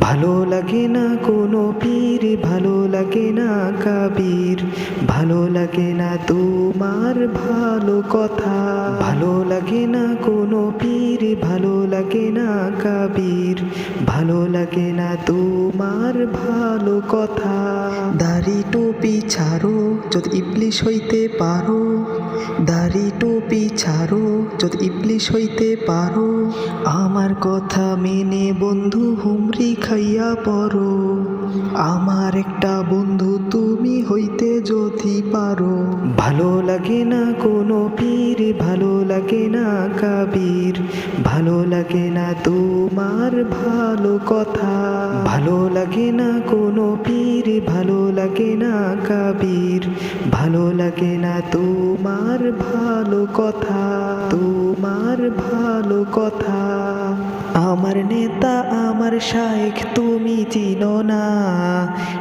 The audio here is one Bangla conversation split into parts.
ভালো লাগে না কোনো পীর, ভালো লাগে না কাবির, ভালো লাগে না তোমার ভালো কথা। ভালো লাগে না কোনো পীর, ভালো লাগে না কাবির, ভালো লাগে না তোমার ভালো কথা। দাড়ি টুপি ছাড়ো যদি ইবলিশ হইতে পারো। দাড়ি টুপি ছাড়ো যদি ইবলিশ হইতে পারো। আমার কথা মেনে বন্ধু হুমরি খাইয়া পড়ো। আমার একটা বন্ধু তুমি হইতে যদি পারো। ভালো লাগে না কোনো পীর, ভালো লাগে না কাবির। ভালো লাগে না তোমার ভালো কথা। ভালো লাগে না কোনো পীর, ভালো লাগে না কাবির। ভালো লাগে না তোমার ভালো কথা। তোমার ভালো কথা। আমার নেতা আমার শাইখ তুমি চিনো না।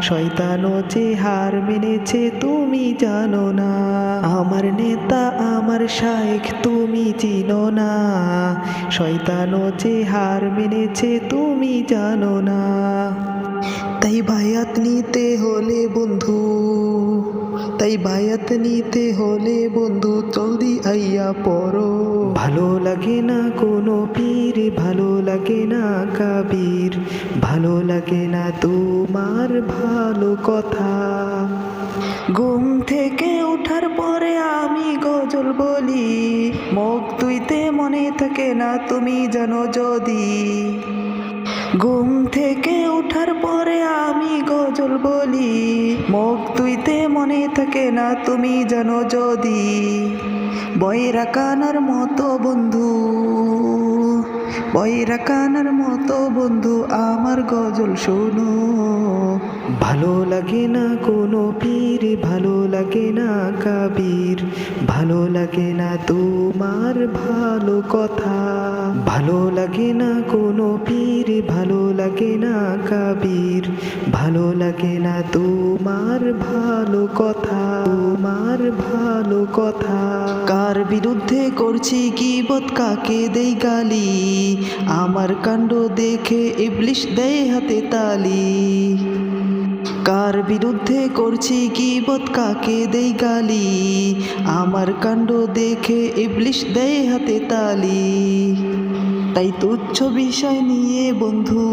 শয়তানো যে হার মেনেছে তুমি জানো না। আমার নেতা, আমার শাইখ তুমি চিনো না। শয়তানো যে হার মেনেছে তুমি জানো না। তাই বায়াত নিতে হলে বন্ধু তাই বায়াত নিতে হলে বন্ধু জলদি আইয়া পড়ো। ভালো লাগে না কোনো পীর ভালো লাগে না কাবির ভালো লাগে না তোমার ভালো কথা। ঘুম থেকে ওঠার পরে আমি গজল বলি মুখ তুইতে মনে থাকে না তুমি জানো যদি। ঘুম থেকে উঠার পরে আমি গজল বলি। মুখ তুইতে মনে থাকে না তুমি জানো যদি। বয়রা কানার মতো বন্ধু বয়রা কানার মতো বন্ধু, আমার গজল শোনো। ভালো লাগে না কোনো পীর, ভালো লাগে না কাবির, ভালো লাগে না তোমার ভালো কথা। ভালো লাগে না কোনো পীর, ভালো লাগে না কাবির, ভালো লাগে না তোমার ভালো কথা। তোমার ভালো কথা। কার বিরুদ্ধে করছি কি বোধ কাকে দেই গালি? আমার কাণ্ড দেখে ইবলিশ দেয় হাতে তালি। কার বিরুদ্ধে করছি কি বোধ কাকে দেই গালি? আমার কাণ্ড দেখে ইবলিশ দেয় হাতে তালি। তাই তুচ্ছ বিষয় নিয়ে বন্ধু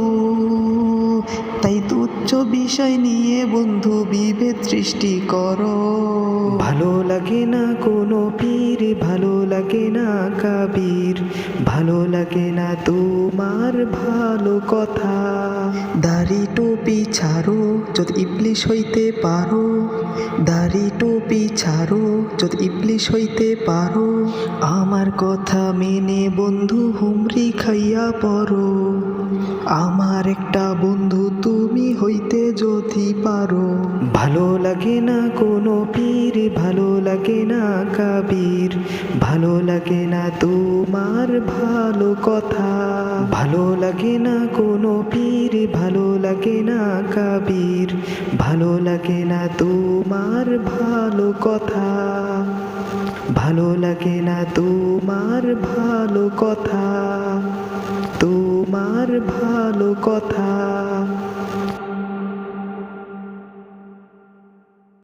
তাই তুচ্ছ বিষয় নিয়ে বন্ধু বিভেদ সৃষ্টি করো। ভালো লাগে না কোনো পীর ভালো লাগে না কাবির ভালো লাগে না তোমার ভালো কথা। দাড়ি টুপি ছাড়ো, যদি ইবলিশ হইতে পারো। দাড়ি টুপি ছাড়ো, যদি ইবলিশ হইতে পারো। আমার কথা মেনে বন্ধু হুমরি খাইয়া পড়ো। আমার একটা বন্ধু তুমি হইতে যদি পারো। ভালো লাগে না কোনো পীর, ভালো লাগে না কাবির, ভালো লাগে না তোমার ভালো কথা। ভালো লাগে না কোনো পীর, ভালো লাগে না কাবির, ভালো লাগে না তোমার ভালো কথা। ভালো লাগে না তোমার ভালো কথা। তোমার ভালো কথা।